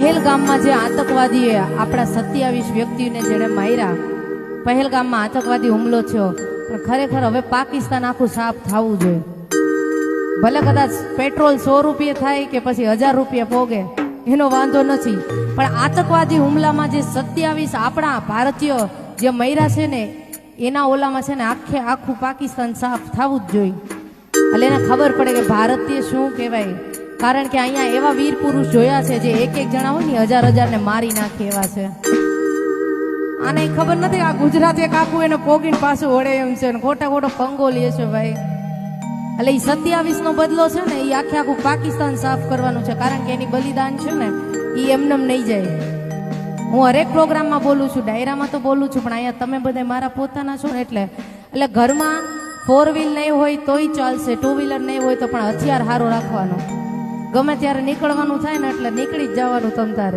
પહેલગામમાં જે આતંકવાદીએ આપણા સત્યાવીસ વ્યક્તિને જેણે માર્યા, પહેલગામમાં આતંકવાદી હુમલો થયો. પણ ખરેખર હવે પાકિસ્તાન આખું સાફ થવું જોઈએ. ભલે કદાચ પેટ્રોલ સો રૂપિયા થાય કે પછી હજાર રૂપિયા પોગે, એનો વાંધો નથી. પણ આતંકવાદી હુમલામાં જે સત્યાવીસ આપણા ભારતીય જે મૈરા છે ને, એના ઓલામાં છે ને આખે આખું પાકિસ્તાન સાફ થવું જ જોઈએ. એટલે એને ખબર પડે કે ભારતીય શું કહેવાય? કારણ કે અહીંયા એવા વીર પુરુષ જોયા છે જે એક એક જણા હોય ને હજાર હજાર ને મારી નાખે એવા છે. આને ખબર નથી આ ગુજરાત એક આખું એને પોગીને પાછું વળે એમ છે ને ખોટા ખોટો પંગો લે છે ભાઈ. એટલે એ સત્યાવીસ નો બદલો છે ને એ આખે આખું પાકિસ્તાન સાફ કરવાનું છે કારણ કે એની બલિદાન છે ને એ એમનેમ નહીં જાય. હું હરેક પ્રોગ્રામમાં બોલું છું, ડાયરામાં તો બોલું છું, પણ અહીંયા તમે બધા મારા પોતાના છો ને એટલે એટલે ઘરમાં ફોર વ્હીલ નહીં હોય તોય ચાલશે ટુ વ્હીલર નહીં હોય તો પણ હથિયાર સારો રાખવાનું. ગમે ત્યારે નીકળવાનું થાય ને એટલે નીકળી જ જવાનું તમ તારે.